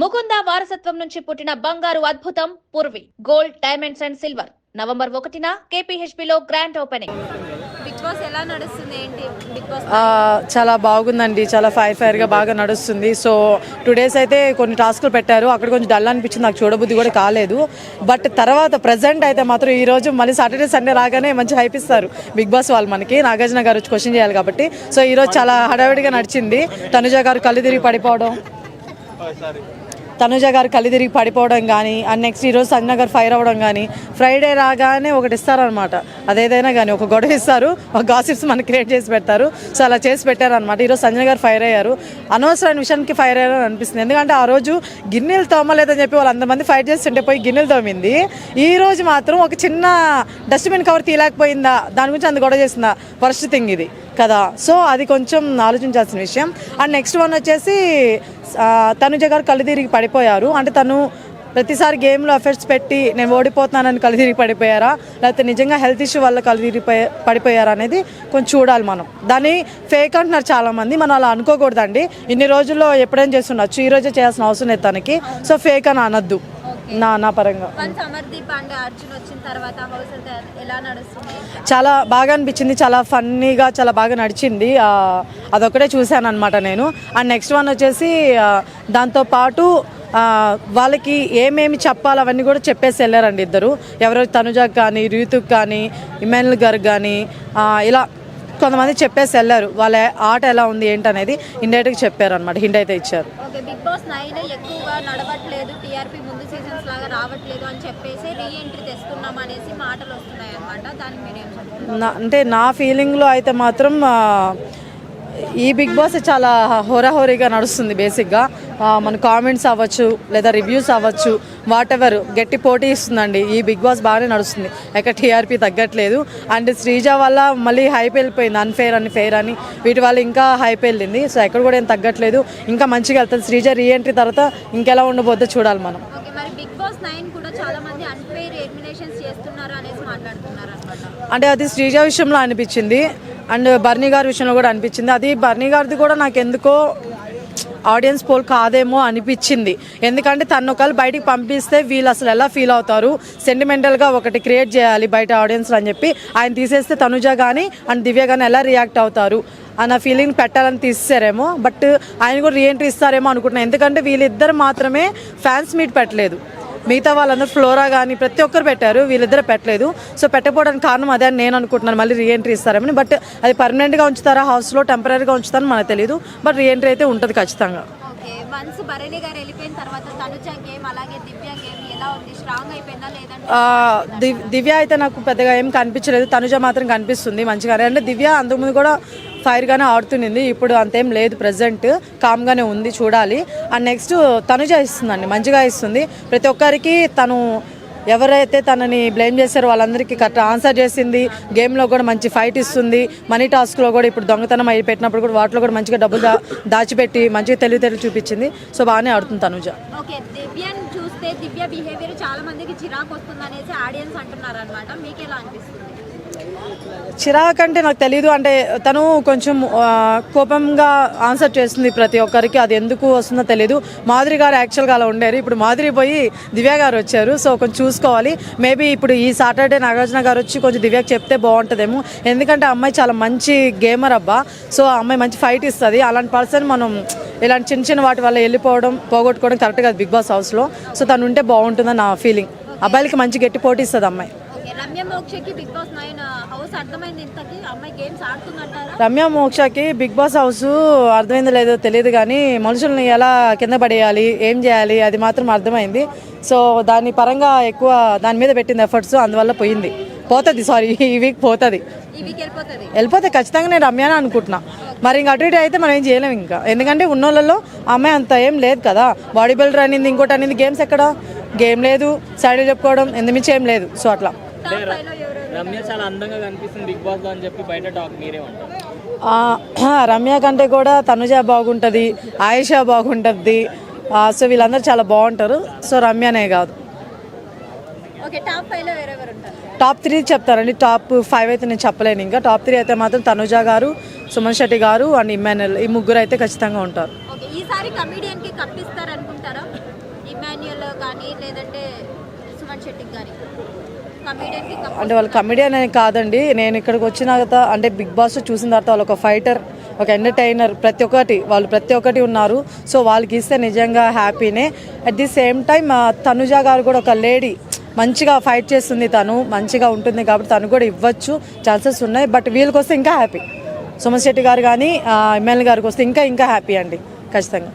ముకుంద వారసత్వం నుంచి పుట్టిన బంగారు అద్భుతం Purvi. Gold diamonds and silver. November ఒకటిన KPHP లో గ్రాండ్ ఓపెనింగ్. బిగ్ బాస్ ఎలా నడుస్తుంది ఏంటి? బిగ్ బాస్ ఆ, చాలా బాగుందండి. చాలా ఫైర్ ఫైర్గా బాగా నడుస్తుంది. సో టూ డేస్ అయితే కొన్ని టాస్కులు పెట్టారు. అక్కడ కొంచెం డల్ అనిపించింది. నాకు చూడబుద్ధి కూడా కాలేదు. బట్ తర్వాత ప్రజెంట్ అయితే మాత్రం ఈ రోజు మళ్ళీ సాటర్డే సండే రాగానే మంచి హైప్ ఇస్తారు. బిగ్ బాస్ వాళ్ళు మనకి. నాగార్జున గారు వచ్చి క్వశ్చన్ చేయాలి కాబట్టి. సో ఈ రోజు చాలా హడావిడిగా నడిచింది. తనుజ గారు కళ్ళు తిరిగి పడిపోవడం. తనుజ గారు కళ్ళు తిరిగి పడిపోవడం కానీ అండ్ నెక్స్ట్ ఈరోజు సంజన గారు ఫైర్ అవ్వడం కానీ ఫ్రైడే రాగానే ఒకటి ఇస్తారనమాట అదేదైనా కానీ ఒక గొడవ ఇస్తారు ఒక గాసిప్స్ మనకి క్రియేట్ చేసి పెడతారు. సో అలా చేసి పెట్టారనమాట ఈరోజు సంజన గారు ఫైర్ అయ్యారు. అనవసరమైన విషయానికి ఫైర్ అయ్యారని అనిపిస్తుంది. ఎందుకంటే ఆ రోజు గిన్నెలు తోమలేదని చెప్పి వాళ్ళు అంతమంది ఫైట్ చేస్తుంటే పోయి గిన్నెలు తోమింది. ఈ రోజు మాత్రం ఒక చిన్న డస్ట్బిన్ కవర్ తీయలేకపోయిందా? దాని గురించి అంత గొడవ చేసిందా ఫస్ట్ థింగ్ ఇది. కదా. సో అది కొంచెం ఆలోచించాల్సిన విషయం. అండ్ నెక్స్ట్ వన్ వచ్చేసి తనుజ గారు కళ్ళు తిరిగి పడిపోయారు. అంటే తను ప్రతిసారి గేమ్లో ఎఫర్ట్స్ పెట్టి నేను ఓడిపోతున్నానని కళ్ళు తిరిగి పడిపోయారా? లేకపోతే నిజంగా హెల్త్ ఇష్యూ వల్ల కళ్ళు తిరిగి పడిపోయారా? అనేది కొంచెం చూడాలి మనం. దాన్ని ఫేక్ అంటున్నారు చాలామంది. మనం అలా అనుకోకూడదండి. ఇన్ని రోజుల్లో ఎప్పుడైనా చేస్తుండొచ్చు. ఈ రోజే చేయాల్సిన అవసరం లేదు తనకి. సో ఫేక్ అని అనొద్దు. నా నా పరంగా. చాలా బాగా అనిపించింది చాలా ఫన్నీగా చాలా బాగా నడిచింది. అదొకటే చూశాను అనమాట నేను. అండ్ నెక్స్ట్ వన్ వచ్చేసి దాంతోపాటు వాళ్ళకి ఏమేమి చెప్పాలి అవన్నీ కూడా చెప్పేసి వెళ్ళారండి ఇద్దరు. ఎవరో తనుజాకి కానీ రీతుకి కానీ ఇమానుల్ గారికి కానీ ఇలా కొంతమంది చెప్పేసి వెళ్ళారు. వాళ్ళ ఆట ఎలా ఉంది ఏంటనేది ఇండైరెక్ట్గా చెప్పారు అనమాట హింట్ అయితే ఇచ్చారు. ఓకే బిగ్ బాస్ నైన్ ఎక్కువగా నడవట్లేదు. టీఆర్పీ ముందు సీజన్స్ లాగా రావట్లేదు అని చెప్పేసి తెస్తున్నాం అనేసి మాటలు వస్తున్నాయి అనమాట దానికి మీరు అంటే నా ఫీలింగ్లో అయితే మాత్రం ఈ బిగ్ బాస్ చాలా హోరాహోరీగా నడుస్తుంది బేసిక్గా. మన కామెంట్స్ అవ్వచ్చు లేదా రివ్యూస్ అవ్వచ్చు వాట్ ఎవర్ గట్టి పోటీ ఇస్తుందండి. ఈ బిగ్ బాస్ బాగానే నడుస్తుంది. ఎక్కడ టీఆర్పీ తగ్గట్లేదు. అండ్ శ్రీజ వల్ల మళ్ళీ హైప్ వెళ్ళిపోయింది. అన్ఫేర్ అని ఫెయిర్ అని. వీటి వల్ల ఇంకా హైప్ వెళ్ళింది. సో ఎక్కడ కూడా ఏం తగ్గట్లేదు. ఇంకా మంచిగా వెళ్తుంది. శ్రీజ రీఎంట్రీ తర్వాత ఇంకెలా ఉండబోద్దో చూడాలి మనం. అంటే అది శ్రీజ విషయంలో అనిపించింది. అండ్ బర్నీ గారి విషయంలో కూడా అనిపించింది. అది బర్నీ గారిది కూడా నాకు ఎందుకో ఆడియన్స్ పోల్ కాదేమో అనిపించింది. ఎందుకంటే తను ఒకవేళ బయటికి పంపిస్తే వీళ్ళు అసలు ఎలా ఫీల్ అవుతారు? సెంటిమెంటల్గా ఒకటి క్రియేట్ చేయాలి బయట ఆడియన్స్ అని చెప్పి ఆయన తీసేస్తే తనుజ కానీ అండ్ దివ్య కానీ ఎలా రియాక్ట్ అవుతారు? అన్న ఫీలింగ్ పెట్టాలని తీసేసారేమో బట్ ఆయన కూడా రీఎంట్రీ ఇస్తారేమో అనుకుంటున్నాను ఎందుకంటే వీళ్ళిద్దరు మాత్రమే ఫ్యాన్స్ మీట్ పెట్టలేదు. మిగతా వాళ్ళందరూ ఫ్లోరా కానీ ప్రతి ఒక్కరు పెట్టారు వీళ్ళిద్దరు పెట్టలేదు. సో పెట్టకపోవడానికి కారణం అదే అని నేను అనుకుంటున్నాను. మళ్ళీ రీఎంట్రీ ఇస్తారేమని బట్ అది పర్మనెంట్గా ఉంచుతారా? హౌస్లో టెంపరీగా ఉంచుతారని మనకు తెలియదు బట్ రీఎంట్రీ అయితే ఉంటుంది ఖచ్చితంగా. ఓకే. వన్స్ భరణి గారు వెళ్ళిపోయిన తర్వాత తనుజ గేమ్ అలాగే దివ్య గేమ్ ఎలా ఉంది? స్ట్రాంగ్ అయిపోయిందా లేదంటే ఆ, దివ్- దివ్య అయితే నాకు పెద్దగా ఏం కనిపించలేదు. తనుజ మాత్రం కనిపిస్తుంది మంచిగానే. అంటే దివ్య అంతకుముందు కూడా ఫైర్గానే ఆడుతుంది ఇప్పుడు అంతేం లేదు. ప్రజెంట్ కామ్గానే ఉంది చూడాలి. అండ్ నెక్స్ట్ తనుజ ఇస్తుందండి. మంచిగా ఇస్తుంది. ప్రతి ఒక్కరికి తను ఎవరైతే తనని బ్లేమ్ చేశారో వాళ్ళందరికీ కరెక్ట్ ఆన్సర్ చేసింది. గేమ్లో కూడా మంచి ఫైట్ ఇస్తుంది. మనీ టాస్క్లో కూడా ఇప్పుడు దొంగతనం అయి పెట్టినప్పుడు కూడా వాటిలో కూడా మంచిగా డబ్బులు దా దాచిపెట్టి మంచిగా తెలివితేటలు చూపించింది. సో బాగానే ఆడుతుంది తనుజ. ఓకే. చూస్తే దివ్య బిహేవియర్ చాలా మందికి చిరాకు వస్తుంది అనేసి ఆడియన్స్ అంటున్నారు అనమాట మీకు ఎలా అనిపిస్తుంది? చిరాక్ అంటే నాకు తెలియదు అంటే తను కొంచెం కోపంగా ఆన్సర్ చేస్తుంది ప్రతి ఒక్కరికి. అది ఎందుకు వస్తుందో తెలియదు మాధురి గారు యాక్చువల్గా అలా ఉండేరు. ఇప్పుడు మాధురి పోయి దివ్య గారు వచ్చారు. సో కొంచెం చూసుకోవాలి. మేబీ ఇప్పుడు ఈ సాటర్డే నాగార్జున గారు వచ్చి కొంచెం దివ్యకి చెప్తే బాగుంటుందేమో. ఎందుకంటే ఆ అమ్మాయి చాలా మంచి గేమర్ అబ్బా. సో ఆ అమ్మాయి మంచి ఫైట్ ఇస్తుంది. అలాంటి పర్సన్ మనం ఇలాంటి చిన్న చిన్న వాటి వల్ల వెళ్ళిపోవడం పోగొట్టుకోవడం కరెక్ట్ కాదు బిగ్ బాస్ హౌస్లో. సో తను ఉంటే బాగుంటుందని నా ఫీలింగ్ అబ్బాయిలకి మంచి గట్టి పోటీ ఇస్తుంది అమ్మాయి. రమ్య మోక్షకి బిగ్ బాస్ నైన్ హౌస్ అర్థమైంది ఇంతకి? అమ్మాయి గేమ్స్ ఆడుతుందంటారా? రమ్య మోక్షకి బిగ్ బాస్ హౌస్ అర్థమైందో లేదో తెలియదు కానీ మనుషుల్ని ఎలా కింద పడేయాలి ఏం చేయాలి అది మాత్రం అర్థమైంది. సో దాని పరంగా ఎక్కువ దాని మీద పెట్టింది ఎఫర్ట్స్ అందువల్ల పోయింది. పోతుంది సారీ ఈ వీక్ పోతుంది. వెళ్ళిపోతే ఖచ్చితంగా నేను రమ్యానే అనుకుంటున్నా. మరి ఇంకా అటు ఇటు అయితే మనం ఏం చేయలేం ఇంకా. ఎందుకంటే ఉన్నోళ్ళలో అమ్మాయి అంత ఏం లేదు కదా. బాడీ బిల్డర్ అనింది ఇంకోటి అనింది గేమ్స్ ఎక్కడ? గేమ్ లేదు సైడ్ చెప్పుకోవడం ఎందుమించి ఏం లేదు. సో అట్లా. టాప్ ఫైవ్లో ఎవరు రమ్య చాలా అందంగా కనిపిస్తుంది బిగ్ బాస్లో అని చెప్పి బయట టాక్ మీరే ఉంటారు. ఆ, రమ్య కంటే కూడా తనుజ బాగుంటుంది ఆయేషా బాగుంటుంది. ఆ, సో వీళ్ళందరూ చాలా బాగుంటారు. సో రమ్యనే కాదు. ఓకే టాప్ ఫైవ్లో ఎవరెవరు ఉంటారు? టాప్ త్రీ చెప్తారండి. టాప్ ఫైవ్ అయితే నేను చెప్పలేను ఇంకా. టాప్ త్రీ అయితే మాత్రం తనుజ గారు సుమన్ శెట్టి గారు అండ్ ఇమ్మానుయల్ ఈ ముగ్గురు అయితే ఖచ్చితంగా ఉంటారు. ఓకే ఈసారి కమిడియన్కి కప్పిస్తారు అనుకుంటారా కానీ లేదంటే సుమన్ అంటే వాళ్ళు కమెడియన్ అని కాదండి. నేను ఇక్కడికి వచ్చిన తర్వాత అంటే బిగ్ బాస్ చూసిన తర్వాత వాళ్ళు ఒక ఫైటర్ ఒక ఎంటర్టైనర్ ప్రతి ఒక్కటి వాళ్ళు ప్రతి ఒక్కటి ఉన్నారు. సో వాళ్ళకి ఇస్తే నిజంగా హ్యాపీనే at the same time Tanuja గారు కూడా ఒక లేడీ మంచిగా ఫైట్ చేస్తుంది తను మంచిగా ఉంటుంది కాబట్టి తను కూడా ఇవ్వచ్చు ఛాన్సెస్ ఉన్నాయి బట్ వీళ్ళకి వస్తే ఇంకా హ్యాపీ సుమన్ శెట్టి గారు కానీ ఎమ్మెల్యే గారికి వస్తే ఇంకా ఇంకా హ్యాపీ అండి. ఖచ్చితంగా.